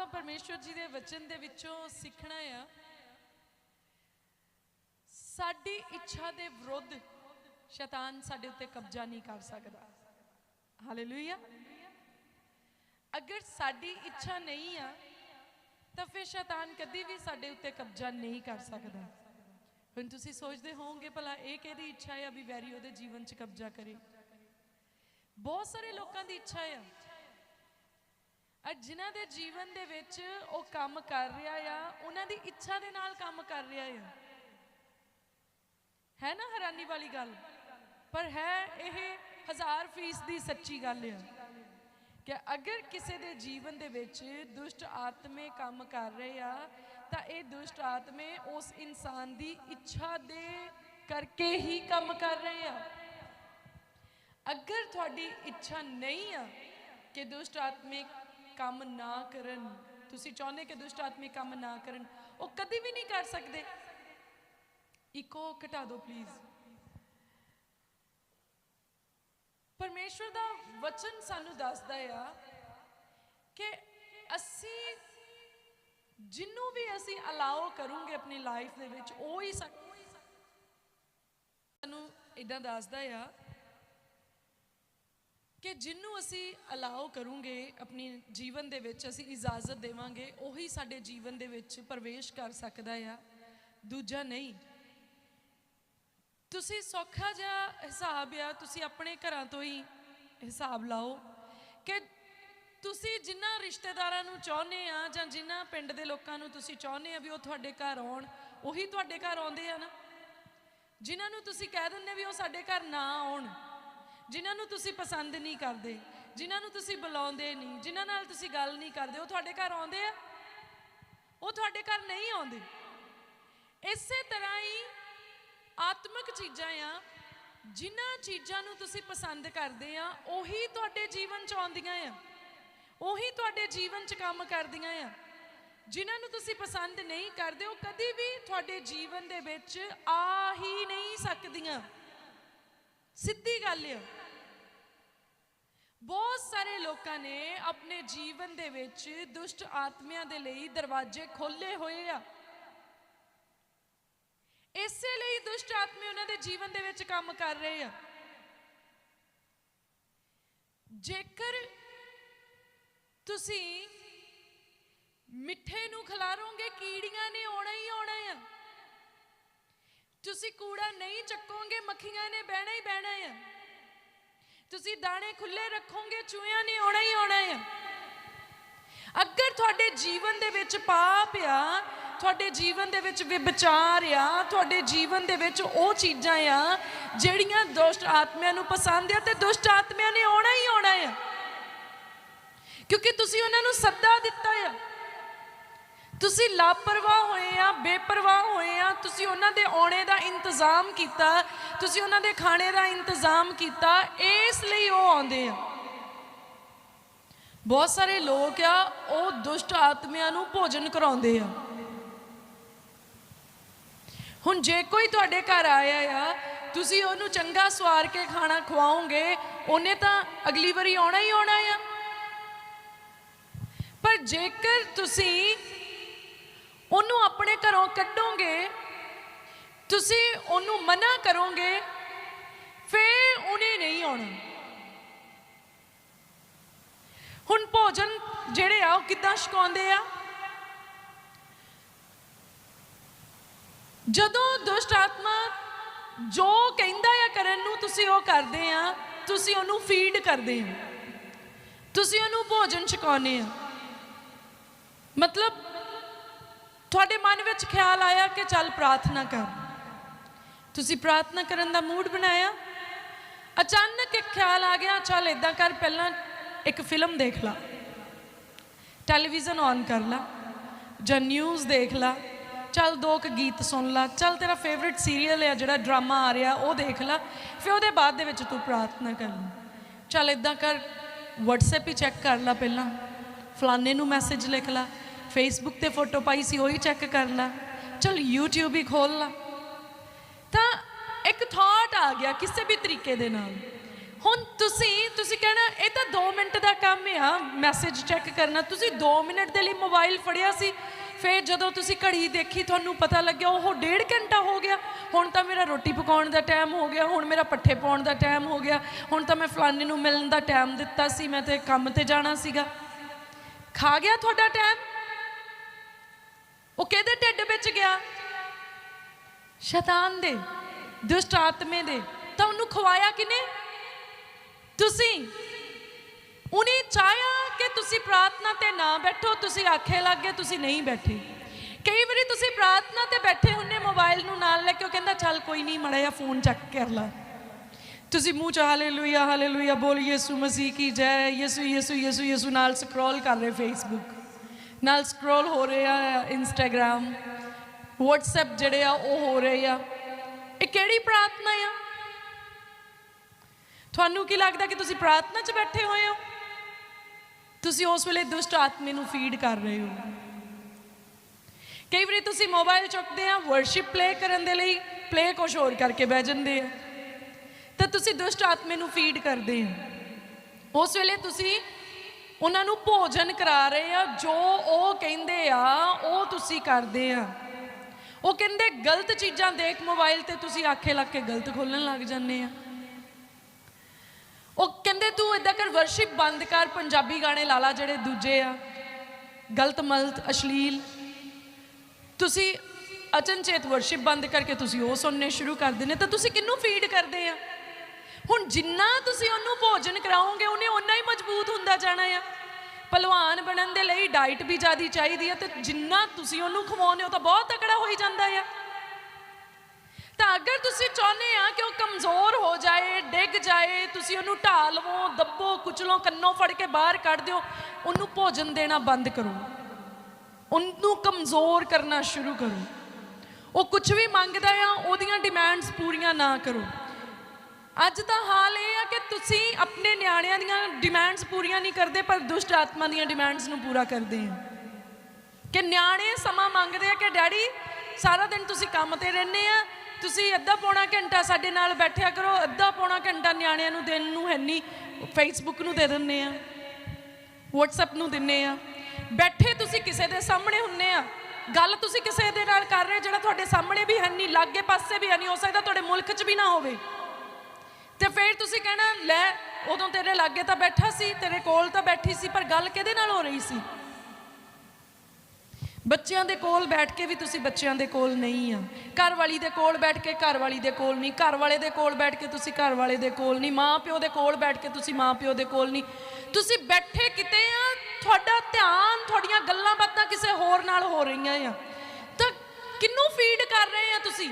ਆਪਾਂ ਪਰਮੇਸ਼ਵਰ ਜੀ ਦੇ ਵਚਨ ਦੇ ਵਿੱਚੋਂ ਸਿੱਖਣਾ ਆ, ਸਾਡੀ ਇੱਛਾ ਦੇ ਵਿਰੁੱਧ ਸ਼ੈਤਾਨ ਸਾਡੇ ਉੱਤੇ ਕਬਜ਼ਾ ਨਹੀਂ ਕਰ ਸਕਦਾ। ਹਾਲੇਲੂਇਆ ਅਗਰ ਸਾਡੀ ਇੱਛਾ ਨਹੀਂ ਆ, ਤਾਂ ਫਿਰ ਸ਼ੈਤਾਨ ਕਦੀ ਵੀ ਸਾਡੇ ਉੱਤੇ ਕਬਜ਼ਾ ਨਹੀਂ ਕਰ ਸਕਦਾ। ਹੁਣ ਤੁਸੀਂ ਸੋਚਦੇ ਹੋਵੋਗੇ, ਭਲਾ ਇਹ ਕਿਹਦੀ ਇੱਛਾ ਹੈ ਵੀ ਵੈਰੀ ਉਹਦੇ ਜੀਵਨ 'ਚ ਕਬਜ਼ਾ ਕਰੇ? ਬਹੁਤ ਸਾਰੇ ਲੋਕਾਂ ਦੀ ਇੱਛਾ ਆ। ਅੱਜ ਜਿਨ੍ਹਾਂ ਦੇ ਜੀਵਨ ਦੇ ਵਿੱਚ ਉਹ ਕੰਮ ਕਰ ਰਿਹਾ ਆ, ਉਹਨਾਂ ਦੀ ਇੱਛਾ ਦੇ ਨਾਲ ਕੰਮ ਕਰ ਰਿਹਾ ਆ। ਹੈ ਨਾ ਹੈਰਾਨੀ ਵਾਲੀ ਗੱਲ? ਪਰ ਹੈ ਇਹ ਹਜ਼ਾਰ ਫੀਸ ਦੀ ਸੱਚੀ ਗੱਲ ਆ ਕਿ ਅਗਰ ਕਿਸੇ ਦੇ ਜੀਵਨ ਦੇ ਵਿੱਚ ਦੁਸ਼ਟ ਆਤਮੇ ਕੰਮ ਕਰ ਰਹੇ ਆ, ਤਾਂ ਇਹ ਦੁਸ਼ਟ ਆਤਮੇ ਉਸ ਇਨਸਾਨ ਦੀ ਇੱਛਾ ਦੇ ਕਰਕੇ ਹੀ ਕੰਮ ਕਰ ਰਹੇ ਆ। ਅਗਰ ਤੁਹਾਡੀ ਇੱਛਾ ਨਹੀਂ ਆ ਕਿ ਦੁਸ਼ਟ ਆਤਮੇ ਕੰਮ ਨਾ ਕਰਨ। ਤੁਸੀਂ ਚਾਹੁੰਦੇ ਕਿ ਦੁਸ਼ਟ ਆਤਮੇ ਕੰਮ ਨਾ ਕਰਨ। ਉਹ ਕਦੀ ਵੀ ਨਹੀਂ ਕਰ ਸਕਦੇ। ਇਕੋ ਘਟਾ ਦਿਓ ਪਲੀਜ਼ ਪਰਮੇਸ਼ਵਰ ਦਾ ਵਚਨ ਸਾਨੂੰ ਦੱਸਦਾ ਆ ਕਿ ਅਸੀਂ ਜਿੰਨੂੰ ਵੀ ਅਸੀਂ ਅਲਾਓ ਕਰੂੰਗੇ ਆਪਣੀ ਲਾਈਫ ਦੇ ਵਿੱਚ, ਉਹ ਹੀ ਸਾਨੂੰ ਇਦਾਂ ਦੱਸਦਾ ਆ ਕਿ ਜਿੰਨੂੰ ਅਸੀਂ ਅਲਾਓ ਕਰੂੰਗੇ ਆਪਣੀ ਜੀਵਨ ਦੇ ਵਿੱਚ, ਅਸੀਂ ਇਜਾਜ਼ਤ ਦੇਵਾਂਗੇ, ਉਹੀ ਸਾਡੇ ਜੀਵਨ ਦੇ ਵਿੱਚ ਪ੍ਰਵੇਸ਼ ਕਰ ਸਕਦਾ ਆ। ਦੂਜਾ ਨਹੀਂ। ਤੁਸੀਂ ਸੌਖਾ ਜਿਹਾ ਹਿਸਾਬ ਆ, ਤੁਸੀਂ ਆਪਣੇ ਘਰਾਂ ਤੋਂ ਹੀ ਹਿਸਾਬ ਲਾਓ ਕਿ ਤੁਸੀਂ ਜਿਨ੍ਹਾਂ ਰਿਸ਼ਤੇਦਾਰਾਂ ਨੂੰ ਚਾਹੁੰਦੇ ਆ ਜਾਂ ਜਿਨ੍ਹਾਂ ਪਿੰਡ ਦੇ ਲੋਕਾਂ ਨੂੰ ਤੁਸੀਂ ਚਾਹੁੰਦੇ ਆ ਵੀ ਉਹ ਤੁਹਾਡੇ ਘਰ ਆਉਣ, ਉਹੀ ਤੁਹਾਡੇ ਘਰ ਆਉਂਦੇ ਆ ਨਾ। ਜਿਨ੍ਹਾਂ ਨੂੰ ਤੁਸੀਂ ਕਹਿ ਦਿੰਦੇ ਵੀ ਉਹ ਸਾਡੇ ਘਰ ਨਾ ਆਉਣ। ਜਿਨ੍ਹਾਂ ਨੂੰ ਤੁਸੀਂ ਪਸੰਦ ਨਹੀਂ ਕਰਦੇ, ਜਿਨ੍ਹਾਂ ਨੂੰ ਤੁਸੀਂ ਬੁਲਾਉਂਦੇ ਨਹੀਂ, ਜਿਨ੍ਹਾਂ ਨਾਲ ਤੁਸੀਂ ਗੱਲ ਨਹੀਂ ਕਰਦੇ, ਉਹ ਤੁਹਾਡੇ ਘਰ ਆਉਂਦੇ ਆ? ਉਹ ਤੁਹਾਡੇ ਘਰ ਨਹੀਂ ਆਉਂਦੇ? ਇਸੇ ਤਰ੍ਹਾਂ ਹੀ ਆਤਮਿਕ ਚੀਜ਼ਾਂ ਆ, ਜਿਨ੍ਹਾਂ ਚੀਜ਼ਾਂ ਨੂੰ ਤੁਸੀਂ ਪਸੰਦ ਕਰਦੇ ਆ, ਉਹੀ ਤੁਹਾਡੇ ਜੀਵਨ ਚ ਆਉਂਦੀਆਂ ਆ। ਉਹੀ ਤੁਹਾਡੇ ਜੀਵਨ ਚ ਕੰਮ ਕਰਦੀਆਂ ਆ। ਜਿਨ੍ਹਾਂ ਨੂੰ ਤੁਸੀਂ ਪਸੰਦ ਨਹੀਂ ਕਰਦੇ, ਉਹ ਕਦੀ ਵੀ ਤੁਹਾਡੇ ਜੀਵਨ ਦੇ ਵਿੱਚ ਆ ਹੀ ਨਹੀਂ ਸਕਦੀਆਂ। ਸਿੱਧੀ ਗੱਲ ਆ। ਬਹੁਤ ਸਾਰੇ ਲੋਕਾਂ ਨੇ ਆਪਣੇ ਜੀਵਨ ਦੇ ਵਿੱਚ ਦੁਸ਼ਟ ਆਤਮਿਆਂ ਦੇ ਲਈ ਦਰਵਾਜ਼ੇ ਖੋਲੇ ਹੋਏ ਆ। ਇਸੇ ਲਈ ਦੁਸ਼ਟ ਆਤਮੇ ਉਹਨਾਂ ਦੇ ਜੀਵਨ ਦੇ ਵਿੱਚ ਕੰਮ ਕਰ ਰਹੇ ਆ। ਜੇਕਰ ਤੁਸੀਂ ਮਿੱਠੇ ਨੂੰ ਖਿਲਾਰੋਗੇ, ਕੀੜੀਆਂ ਨੇ ਆਉਣਾ ਹੀ ਆਉਣਾ ਆ। ਤੁਸੀਂ ਕੂੜਾ ਨਹੀਂ ਚੱਕੋਗੇ, ਮੱਖੀਆਂ ਨੇ ਬਹਿਣਾ ਹੀ ਬਹਿਣਾ ਆ। ਤੁਸੀਂ ਦਾਣੇ ਖੁੱਲੇ ਰੱਖੋਗੇ, ਚੂਹਿਆਂ ਨੇ ਆਉਣਾ ਹੀ ਆਉਣਾ ਆ ਅਗਰ ਤੁਹਾਡੇ ਜੀਵਨ ਦੇ ਵਿੱਚ ਪਾਪ ਆ, ਤੁਹਾਡੇ ਜੀਵਨ ਦੇ ਵਿੱਚ ਵਿਚਾਰ ਆ, ਤੁਹਾਡੇ ਜੀਵਨ ਦੇ ਵਿੱਚ ਉਹ ਚੀਜ਼ਾਂ ਆ, ਜਿਹੜੀਆਂ ਦੁਸ਼ਟ ਆਤਮਿਆਂ ਨੂੰ ਪਸੰਦ ਆ ਤੇ ਦੁਸ਼ਟ ਆਤਮਿਆਂ ਨੇ ਆਉਣਾ ਹੀ ਆਉਣਾ ਆ ਕਿਉਂਕਿ ਤੁਸੀਂ ਉਹਨਾਂ ਨੂੰ ਸੱਦਾ ਦਿੱਤਾ ਆ। ਤੁਸੀਂ ਲਾਪਰਵਾਹ ਹੋਏ ਆ, ਬੇਪਰਵਾਹ ਹੋਏ ਤੁਸੀਂ ਉਹਨਾਂ ਦੇ ਆਉਣੇ ਦਾ ਇੰਤਜ਼ਾਮ ਕੀਤਾ, ਤੁਸੀਂ ਉਹਨਾਂ ਦੇ ਖਾਣੇ ਦਾ ਇੰਤਜ਼ਾਮ ਕੀਤਾ, ਇਸ ਲਈ ਉਹ ਆਉਂਦੇ ਆ। ਬਹੁਤ ਸਾਰੇ ਲੋਕ ਆ, ਉਹ ਦੁਸ਼ਟ ਆਤਮਿਆਂ ਨੂੰ ਭੋਜਨ ਕਰਾਉਂਦੇ ਆ। ਹੁਣ ਜੇ ਕੋਈ ਤੁਹਾਡੇ ਘਰ ਆਇਆ ਆ, ਤੁਸੀਂ ਉਹਨੂੰ ਚੰਗਾ ਸਵਾਰ ਕੇ ਖਾਣਾ ਖਵਾਓਗੇ, ਉਹਨੇ ਤਾਂ ਅਗਲੀ ਵਾਰੀ ਆਉਣਾ ਹੀ ਆਉਣਾ ਆ। ਪਰ ਜੇਕਰ ਤੁਸੀਂ ਉਹਨੂੰ ਆਪਣੇ ਘਰੋਂ ਕੱਢੋਗੇ ਤੁਸੀਂ ਉਹਨੂੰ ਮਨਾ ਕਰੋਗੇ, ਫਿਰ ਉਹਨੇ ਨਹੀਂ ਆਉਣਾ। ਹੁਣ ਭੋਜਨ ਜਿਹੜੇ ਆ, ਉਹ ਕਿੱਦਾਂ ਛਕਾਉਂਦੇ ਆ? ਜਦੋਂ ਦੁਸ਼ਟ ਆਤਮਾ ਜੋ ਕਹਿੰਦਾ ਆ ਕਰਨ ਨੂੰ ਤੁਸੀਂ ਉਹ ਕਰਦੇ ਆ, ਤੁਸੀਂ ਉਹਨੂੰ ਫੀਡ ਕਰਦੇ ਆ। ਤੁਸੀਂ ਉਹਨੂੰ ਭੋਜਨ ਛਕਾਉਂਦੇ ਆ। ਮਤਲਬ, ਤੁਹਾਡੇ ਮਨ ਵਿੱਚ ਖਿਆਲ ਆਇਆ ਕਿ ਚੱਲ ਪ੍ਰਾਰਥਨਾ ਕਰ। ਤੁਸੀਂ ਪ੍ਰਾਰਥਨਾ ਕਰਨ ਦਾ ਮੂਡ ਬਣਾਇਆ? ਅਚਾਨਕ ਇੱਕ ਖਿਆਲ ਆ ਗਿਆ, ਚੱਲ ਇਦਾਂ ਕਰ, ਪਹਿਲਾਂ ਇੱਕ ਫਿਲਮ ਦੇਖ ਲਾ। ਟੈਲੀਵਿਜ਼ਨ ਔਨ ਕਰ ਲਾ। ਜਾਂ ਨਿਊਜ਼ ਦੇਖ ਲਾ। ਚੱਲ ਦੋ ਕੁ ਗੀਤ ਸੁਣ ਲਾ। ਚੱਲ ਤੇਰਾ ਫੇਵਰਿਟ ਸੀਰੀਅਲ ਹੈ ਜਿਹੜਾ ਡਰਾਮਾ ਆ ਰਿਹਾ, ਉਹ ਦੇਖ ਲਾ। ਫਿਰ ਉਹਦੇ ਬਾਅਦ ਦੇ ਵਿੱਚ ਤੂੰ ਪ੍ਰਾਰਥਨਾ ਕਰ ਲੈ। ਚੱਲ ਇਦਾਂ ਕਰ, WhatsApp ਹੀ ਚੈੱਕ ਕਰ ਲਾ ਪਹਿਲਾਂ। ਫਲਾਣੇ ਨੂੰ ਮੈਸੇਜ ਲਿਖ ਲਾ। ਫੇਸਬੁੱਕ ਤੇ ਫੋਟੋ ਪਾਈ ਸੀ, ਉਹੀ ਚੈੱਕ ਕਰ ਲਾ। ਚੱਲ YouTube ਹੀ ਖੋਲ ਲਾ। ਇੱਕ ਥਾਟ ਆ ਗਿਆ ਕਿਸੇ ਵੀ ਤਰੀਕੇ ਦੇ ਨਾਲ। ਹੁਣ ਤੁਸੀਂ ਤੁਸੀਂ ਕਹਿਣਾ, ਇਹ ਤਾਂ 2 ਮਿੰਟ ਦਾ ਕੰਮ ਆ ਮੈਸੇਜ ਚੈੱਕ ਕਰਨਾ। ਤੁਸੀਂ 2 ਮਿੰਟ ਦੇ ਲਈ ਮੋਬਾਈਲ ਫੜਿਆ ਸੀ, ਫਿਰ ਜਦੋਂ ਤੁਸੀਂ ਘੜੀ ਦੇਖੀ, ਤੁਹਾਨੂੰ ਪਤਾ ਲੱਗਿਆ, ਉਹ ਡੇਢ ਘੰਟਾ ਹੋ ਗਿਆ। ਹੁਣ ਤਾਂ ਮੇਰਾ ਰੋਟੀ ਪਕਾਉਣ ਦਾ ਟਾਈਮ ਹੋ ਗਿਆ, ਹੁਣ ਮੇਰਾ ਪੱਠੇ ਪਾਉਣ ਦਾ ਟਾਈਮ ਹੋ ਗਿਆ। ਹੁਣ ਤਾਂ ਮੈਂ ਫਲਾਣੇ ਨੂੰ ਮਿਲਣ ਦਾ ਟਾਈਮ ਦਿੱਤਾ ਸੀ, ਮੈਂ ਤੇ ਕੰਮ ਤੇ ਜਾਣਾ ਸੀਗਾ। ਖਾ ਗਿਆ ਤੁਹਾਡਾ ਟਾਈਮ ਉਹ ਕਿਹਦੇ ਢਿੱਡ ਵਿੱਚ ਗਿਆ? ਸ਼ੈਤਾਨ ਦੇ। ਦੁਸ਼ਟ ਆਤਮੇ ਦੇ। ਤਾਂ ਉਹਨੂੰ ਖਵਾਇਆ ਕਿਨੇ ਤੁਸੀਂ। ਉਹਨੇ ਚਾਹਿਆ ਕਿ ਤੁਸੀਂ ਪ੍ਰਾਰਥਨਾ ਤੇ ਨਾ ਬੈਠੋ, ਤੁਸੀਂ ਆਖੇ ਲੱਗ ਗਏ, ਤੁਸੀਂ ਨਹੀਂ ਬੈਠੇ। ਕਈ ਵਾਰੀ ਤੁਸੀਂ ਪ੍ਰਾਰਥਨਾ ਤੇ ਬੈਠੇ ਹੁੰਨੇ, ਮੋਬਾਈਲ ਨੂੰ ਨਾਲ ਲੈ ਕੇ ਉਹ ਕਹਿੰਦਾ, ਚੱਲ ਕੋਈ ਨਹੀਂ, ਮੜਾ ਜਿਹਾ ਫੋਨ ਚੱਕ ਕਰ ਲਾ ਤੁਸੀਂ ਮੂੰਹ ਚ ਹਾਲੇਲੂਇਆ ਹਾਲੇਲੂਇਆ ਬੋਲ, ਯਿਸੂ ਮਸੀਹ ਕੀ ਜੈ, ਯਿਸੂ ਯਿਸੂ ਯਿਸੂ ਯਿਸੂ ਨਾਲ ਸਕਰੋਲ ਕਰ ਰਹੇ ਫੇਸਬੁੱਕ ਨਾਲ ਸਕਰੋਲ ਹੋ ਰਹੇ ਆ ਇੰਸਟਾਗ੍ਰam WhatsApp ਜਿਹੜੇ ਆ, ਉਹ ਹੋ ਰਹੇ ਆ। ਇਹ ਕਿਹੜੀ ਪ੍ਰਾਰਥਨਾ ਆ? ਤੁਹਾਨੂੰ ਕੀ ਲੱਗਦਾ ਕਿ ਤੁਸੀਂ ਪ੍ਰਾਰਥਨਾ 'ਚ ਬੈਠੇ ਹੋਏ ਹੋ? ਤੁਸੀਂ ਉਸ ਵੇਲੇ ਦੁਸ਼ਟ ਆਤਮੇ ਨੂੰ ਫੀਡ ਕਰ ਰਹੇ ਹੋ। ਕਈ ਵਾਰੀ ਤੁਸੀਂ ਮੋਬਾਈਲ ਚੁੱਕਦੇ ਆ ਵਰਸ਼ਿਪ ਪਲੇ ਕਰਨ ਦੇ ਲਈ ਪਲੇ ਕੁਛ ਹੋਰ ਕਰਕੇ ਬਹਿ ਜਾਂਦੇ ਆ। ਤਾਂ ਤੁਸੀਂ ਦੁਸ਼ਟ ਆਤਮੇ ਨੂੰ ਫੀਡ ਕਰਦੇ ਆ। ਉਸ ਵੇਲੇ ਤੁਸੀਂ ਉਹਨਾਂ ਨੂੰ ਭੋਜਨ ਕਰਾ ਰਹੇ ਆ, ਜੋ ਉਹ ਕਹਿੰਦੇ ਆ, ਉਹ ਤੁਸੀਂ ਕਰਦੇ ਆ। ਉਹ ਕਹਿੰਦੇ, ਗਲਤ ਚੀਜ਼ਾਂ ਦੇਖ ਮੋਬਾਈਲ ਤੇ ਤੁਸੀਂ ਆਖੇ ਲੱਗ ਕੇ ਗਲਤ ਖੋਲਣ ਲੱਗ ਜਾਂਦੇ ਆ। ਉਹ ਕਹਿੰਦੇ, ਤੂੰ ਇਦਾਂ ਕਰ ਵਰਸ਼ਿਪ ਬੰਦ ਕਰ, ਪੰਜਾਬੀ ਗਾਣੇ ਲਾ ਲਾ ਜਿਹੜੇ ਦੂਜੇ ਆ। ਗਲਤ ਮਲਤ, ਅਸ਼ਲੀਲ। ਤੁਸੀਂ ਅਚਨਚੇਤ ਵਰਸ਼ਿਪ ਬੰਦ ਕਰਕੇ ਤੁਸੀਂ ਉਹ ਸੁਣਨੇ ਸ਼ੁਰੂ ਕਰ ਦਿੰਦੇ, ਤਾਂ ਤੁਸੀਂ ਕਿਹਨੂੰ ਫੀਡ ਕਰਦੇ ਆ? ਹੁਣ ਜਿੰਨਾ ਤੁਸੀਂ ਉਹਨੂੰ ਭੋਜਨ ਕਰਾਓਗੇ, ਉਹਨੇ ਓਨਾ ਹੀ ਮਜ਼ਬੂਤ ਹੁੰਦਾ ਜਾਣਾ ਆ। ਪਹਿਲਵਾਨ ਬਣਨ ਦੇ ਲਈ ਡਾਈਟ ਵੀ ਜ਼ਿਆਦੀ ਚਾਹੀਦੀ ਹੈ ਤੇ ਜਿੰਨਾ ਤੁਸੀਂ ਉਹਨੂੰ ਖਵਾਉਂਦੇ ਹੋ ਤਾਂ ਬਹੁਤ ਤਕੜਾ ਹੋਈ ਜਾਂਦਾ ਆ ਤਾਂ ਅਗਰ ਤੁਸੀਂ ਚਾਹੁੰਦੇ ਆ ਕਿ ਉਹ ਕਮਜ਼ੋਰ ਹੋ ਜਾਏ, ਡਿੱਗ ਜਾਏ, ਤੁਸੀਂ ਉਹਨੂੰ ਢਾ ਲਵੋ, ਦੱਬੋ, ਕੁਚਲੋ, ਕੰਨੋਂ ਫੜ ਕੇ ਬਾਹਰ ਕੱਢ ਦਿਓ, ਉਹਨੂੰ ਭੋਜਨ ਦੇਣਾ ਬੰਦ ਕਰੋ। ਉਹਨੂੰ ਕਮਜ਼ੋਰ ਕਰਨਾ ਸ਼ੁਰੂ ਕਰੋ। ਉਹ ਕੁਝ ਵੀ ਮੰਗਦਾ ਆ, ਉਹਦੀਆਂ ਡਿਮਾਂਡਸ ਪੂਰੀਆਂ ਨਾ ਕਰੋ। ਅੱਜ ਦਾ ਹਾਲ ਇਹ ਕਿ ਤੁਸੀਂ ਆਪਣੇ ਨਿਆਣਿਆਂ ਦੀਆਂ ਡਿਮਾਂਡਸ ਪੂਰੀਆਂ ਨਹੀਂ ਕਰਦੇ, ਪਰ ਦੁਸ਼ਟ ਆਤਮਾ ਦੀਆਂ ਡਿਮਾਂਡਸ ਨੂੰ ਪੂਰਾ ਕਰਦੇ ਆ ਕਿ ਨਿਆਣੇ ਸਮਾਂ ਮੰਗਦੇ ਆ ਕਿ, ਡੈਡੀ, ਸਾਰਾ ਦਿਨ ਤੁਸੀਂ ਕੰਮ ਤੇ ਰਹਿੰਦੇ ਆ, ਤੁਸੀਂ ਅੱਧਾ ਪੌਣਾ ਘੰਟਾ ਸਾਡੇ ਨਾਲ ਬੈਠਿਆ ਕਰੋ, ਅੱਧਾ ਪੌਣਾ ਘੰਟਾ ਨਿਆਣਿਆਂ ਨੂੰ ਦਿਨ ਨੂੰ ਹੈਨੀ ਫੇਸਬੁੱਕ ਨੂੰ ਦੇ ਦਿੰਦੇ ਆ, WhatsApp ਨੂੰ ਦਿੰਨੇ ਆ। ਬੈਠੇ ਤੁਸੀਂ ਕਿਸੇ ਦੇ ਸਾਹਮਣੇ ਹੁੰਨੇ ਆ, ਗੱਲ ਤੁਸੀਂ ਕਿਸੇ ਦੇ ਨਾਲ ਕਰ ਰਹੇ ਹੋ, ਜਿਹੜਾ ਤੁਹਾਡੇ ਸਾਹਮਣੇ ਵੀ ਹੈਨੀ ਲਾਗੇ ਪਾਸੇ ਵੀ ਹੈ ਨਹੀਂ ਹੋ ਸਕਦਾ ਤੁਹਾਡੇ ਮੁਲਕ 'ਚ ਵੀ ਨਾ ਹੋਵੇ। ਤੇ ਫਿਰ ਤੁਸੀਂ ਕਹਿਣਾ, ਲੈ, ਉਦੋਂ ਤੇਰੇ ਲਾਗੇ ਤਾਂ ਬੈਠਾ ਸੀ, ਤੇਰੇ ਕੋਲ ਤਾਂ ਬੈਠੀ ਸੀ, ਪਰ ਗੱਲ ਕਿਹਦੇ ਨਾਲ ਹੋ ਰਹੀ ਸੀ? ਬੱਚਿਆਂ ਦੇ ਕੋਲ ਬੈਠ ਕੇ ਵੀ ਤੁਸੀਂ ਬੱਚਿਆਂ ਦੇ ਕੋਲ ਨਹੀਂ ਆ। ਘਰ ਵਾਲੀ ਦੇ ਕੋਲ ਬੈਠ ਕੇ ਘਰ ਵਾਲੀ ਦੇ ਕੋਲ ਨਹੀਂ। ਘਰ ਵਾਲੇ ਦੇ ਕੋਲ ਬੈਠ ਕੇ ਤੁਸੀਂ ਘਰ ਵਾਲੇ ਦੇ ਕੋਲ ਨਹੀਂ। ਮਾਂ ਪਿਓ ਦੇ ਕੋਲ ਬੈਠ ਕੇ ਤੁਸੀਂ ਮਾਂ ਪਿਓ ਦੇ ਕੋਲ ਨਹੀਂ। ਤੁਸੀਂ ਬੈਠੇ ਕਿਤੇ ਆ, ਤੁਹਾਡਾ ਧਿਆਨ, ਤੁਹਾਡੀਆਂ ਗੱਲਾਂ ਬਾਤਾਂ ਕਿਸੇ ਹੋਰ ਨਾਲ ਹੋ ਰਹੀਆਂ ਆ। ਤਾਂ ਕਿੰਨੂੰ ਫੀਡ ਕਰ ਰਹੇ ਆ ਤੁਸੀਂ?